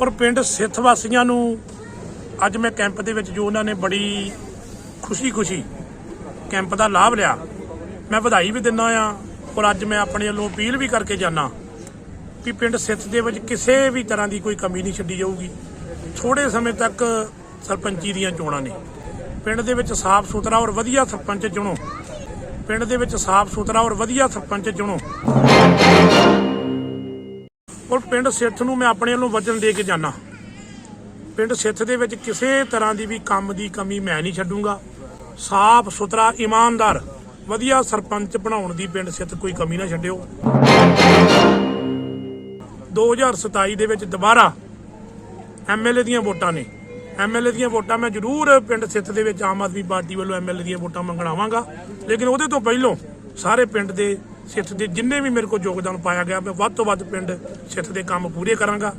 ਔਰ ਪਿੰਡ ਸਿੱਥ ਵਾਸੀਆਂ ਨੂੰ ਅੱਜ ਮੈਂ ਕੈਂਪ ਦੇ ਵਿੱਚ ਜੋ ਉਹਨਾਂ ਨੇ ਬੜੀ ਖੁਸ਼ੀ-ਖੁਸ਼ੀ ਕੈਂਪ ਦਾ ਲਾਭ ਲਿਆ, ਮੈਂ ਵਧਾਈ ਵੀ ਦਿੰਦਾ ਆ ਔਰ ਅੱਜ ਮੈਂ ਆਪਣੇ ਵੱਲੋਂ ਅਪੀਲ ਵੀ ਕਰਕੇ ਜਾਣਾ ਕਿ ਪਿੰਡ ਸਿੱਥ ਦੇ ਵਿੱਚ ਕਿਸੇ ਵੀ ਤਰ੍ਹਾਂ ਦੀ ਕੋਈ ਕਮੀ ਨਹੀਂ ਛੱਡੀ ਜਾਊਗੀ। ਥੋੜੇ ਸਮੇਂ ਤੱਕ ਸਰਪੰਚੀ ਦੀਆਂ ਚੋਣਾਂ ਨੇ। ਪਿੰਡ ਦੇ ਵਿੱਚ ਸਾਫ਼ ਸੁਥਰਾ ਔਰ ਵਧੀਆ ਸਰਪੰਚ ਚੁਣੋ। ਪਿੰਡ ਦੇ ਵਿੱਚ ਸਾਫ਼ ਸੁਥਰਾ ਔਰ ਵਧੀਆ ਸਰਪੰਚ ਚੁਣੋ। ਔਰ ਪਿੰਡ ਸਿੱਥ ਨੂੰ ਮੈਂ ਆਪਣੇ ਵੱਲੋਂ ਵਚਨ ਦੇ ਕੇ ਜਾਣਾ ਪਿੰਡ ਸਿੱਥ ਦੇ ਵਿੱਚ ਕਿਸੇ ਤਰ੍ਹਾਂ ਦੀ ਵੀ ਕੰਮ ਦੀ ਕਮੀ ਮੈਂ ਨਹੀਂ ਛੱਡੂੰਗਾ। ਸਾਫ਼ ਸੁਥਰਾ, ਇਮਾਨਦਾਰ, ਵਧੀਆ ਸਰਪੰਚ ਬਣਾਉਣ ਦੀ ਪਿੰਡ ਸਿੱਥ ਕੋਈ ਕਮੀ ਨਾ ਛੱਡਿਓ। 2027 ਦੇ ਵਿੱਚ ਦੁਬਾਰਾ ਐਮਐਲਏ ਦੀਆਂ ਵੋਟਾਂ ਨੇ। ਐਮਐਲਏ ਦੀਆਂ ਵੋਟਾਂ ਮੈਂ ਜ਼ਰੂਰ ਪਿੰਡ ਸਿੱਥ ਦੇ ਵਿੱਚ ਆਮ ਆਦਮੀ ਪਾਰਟੀ ਵੱਲੋਂ ਐਮਐਲਏ ਦੀਆਂ ਵੋਟਾਂ ਮੰਗਣਾਵਾਂਗਾ ਲੇਕਿਨ ਉਹਦੇ ਤੋਂ ਪਹਿਲਾਂ ਸਾਰੇ ਪਿੰਡ ਦੇ ਸਿੱਥ ਦੇ ਜਿੰਨੇ ਵੀ ਮੇਰੇ ਕੋਲ ਯੋਗਦਾਨ ਪਾਇਆ ਗਿਆ, ਮੈਂ ਵੱਧ ਤੋਂ ਵੱਧ ਪਿੰਡ ਸਿੱਥ ਦੇ ਕੰਮ ਪੂਰੇ ਕਰਾਂਗਾ।